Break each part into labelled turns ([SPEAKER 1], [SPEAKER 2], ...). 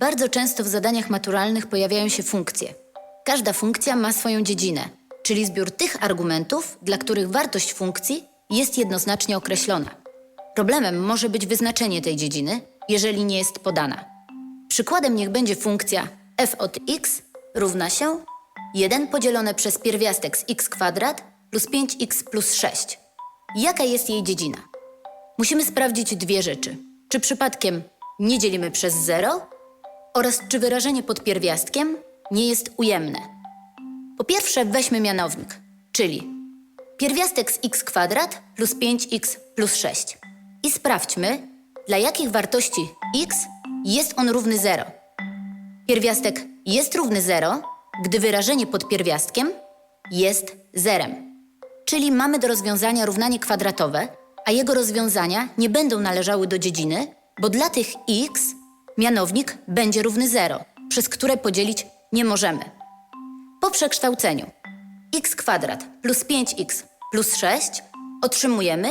[SPEAKER 1] Bardzo często w zadaniach maturalnych pojawiają się funkcje. Każda funkcja ma swoją dziedzinę, czyli zbiór tych argumentów, dla których wartość funkcji jest jednoznacznie określona. Problemem może być wyznaczenie tej dziedziny, jeżeli nie jest podana. Przykładem niech będzie funkcja f od x równa się 1 podzielone przez pierwiastek z x kwadrat plus 5x plus 6. Jaka jest jej dziedzina? Musimy sprawdzić dwie rzeczy. Czy przypadkiem nie dzielimy przez 0 oraz czy wyrażenie pod pierwiastkiem nie jest ujemne. Po pierwsze weźmy mianownik, czyli pierwiastek z x kwadrat plus 5x plus 6 i sprawdźmy, dla jakich wartości x jest on równy 0. Pierwiastek jest równy 0, gdy wyrażenie pod pierwiastkiem jest zerem. Czyli mamy do rozwiązania równanie kwadratowe, a jego rozwiązania nie będą należały do dziedziny, bo dla tych x mianownik będzie równy 0, przez które podzielić nie możemy. Po przekształceniu x kwadrat plus 5x plus 6 otrzymujemy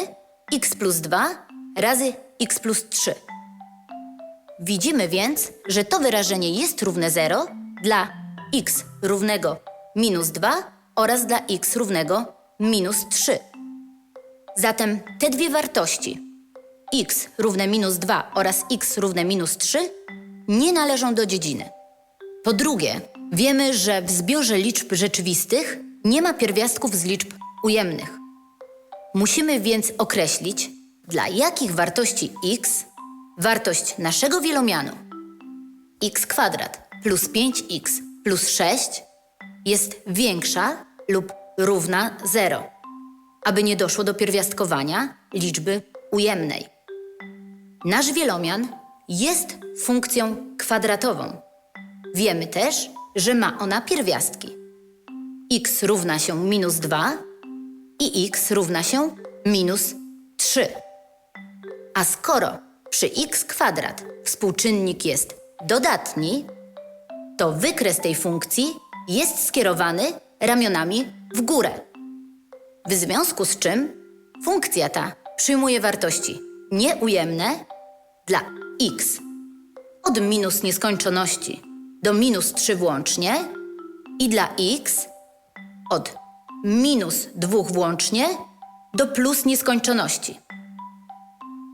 [SPEAKER 1] x plus 2 razy x plus 3. Widzimy więc, że to wyrażenie jest równe 0 dla x równego minus 2 oraz dla x równego minus 3. Zatem te dwie wartości x równe minus 2 oraz x równe minus 3 nie należą do dziedziny. Po drugie, wiemy, że w zbiorze liczb rzeczywistych nie ma pierwiastków z liczb ujemnych. Musimy więc określić, dla jakich wartości x wartość naszego wielomianu x kwadrat plus 5x plus 6 jest większa lub równa 0, aby nie doszło do pierwiastkowania liczby ujemnej. Nasz wielomian jest funkcją kwadratową. Wiemy też, że ma ona pierwiastki. x równa się minus 2 i x równa się minus 3. A skoro przy x kwadrat współczynnik jest dodatni, to wykres tej funkcji jest skierowany ramionami w górę. W związku z czym funkcja ta przyjmuje wartości nieujemne dla x od minus nieskończoności do minus 3 włącznie i dla x od minus 2 włącznie do plus nieskończoności.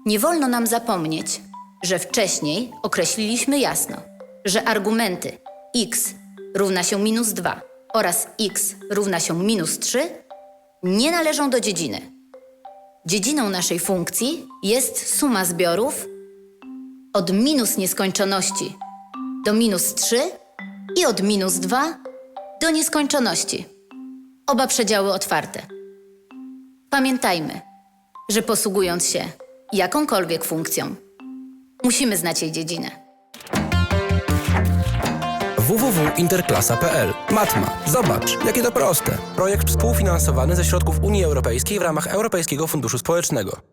[SPEAKER 1] Nie wolno nam zapomnieć, że wcześniej określiliśmy jasno, że argumenty x równa się minus 2 oraz x równa się minus 3 nie należą do dziedziny. Dziedziną naszej funkcji jest suma zbiorów od minus nieskończoności do minus 3 i od minus 2 do nieskończoności. Oba przedziały otwarte. Pamiętajmy, że posługując się jakąkolwiek funkcją, musimy znać jej dziedzinę.
[SPEAKER 2] www.interklasa.pl Matma. Zobacz, jakie to proste. Projekt współfinansowany ze środków Unii Europejskiej w ramach Europejskiego Funduszu Społecznego.